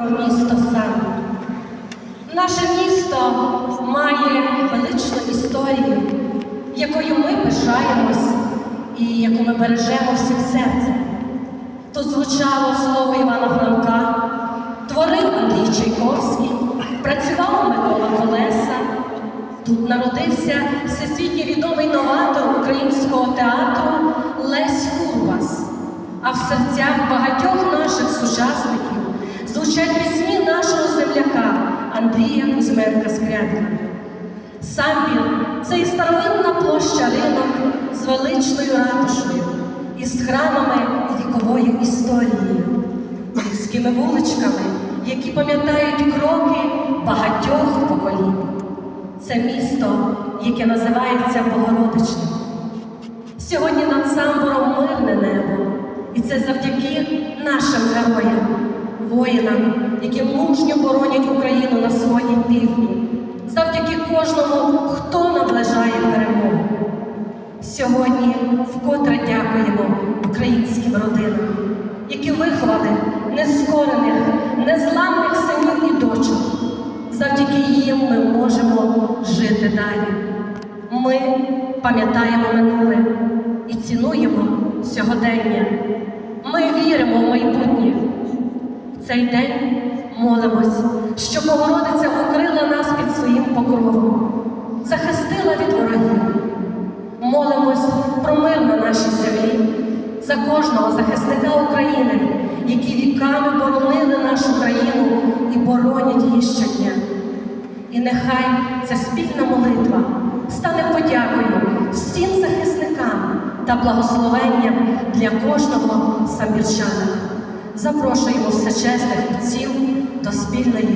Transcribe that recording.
про місто Самбір. Наше місто має величну історію, якою ми пишаємось і яку ми бережемо всім серцем. Тут звучало слово Івана Франка, творив Андрій Чайковський, працював Микола Колеса. Тут народився всесвітньо відомий новатор українського театру Лесь Курбас. А в серцях багатьох наших сучасників звучать пісні нашого земляка Андрія Кузьменка Скрябіна. Самбір це і старовинна площа ринок з величною ратушею, із храмами вікової історії, людськими вуличками, які пам'ятають кроки багатьох поколінь. Це місто, яке називається Богородичним. Сьогодні над самбором мирне небо, і це завдяки нашим героям, воїнам, які мужньо боронять Україну на сході й півдні, завдяки кожному, хто наближає перемогу. Сьогодні вкотре дякуємо українським родинам, які виховали нескорених, незламних синів і дочок. Завдяки їм ми можемо жити далі. Ми пам'ятаємо минуле і цінуємо сьогодення. Ми віримо в майбутнє. Цей день молимось, щоб Богородиця укрила нас під своїм покровом, захистила від ворогів. Молимось про мир на нашій землі, за кожного захисника України, які віками боронили нашу країну і боронять її щодня. І нехай ця спільна молитва стане подякою всім захисникам та благословенням для кожного самбірчана. Запрошуємо всечесних отців до спільної.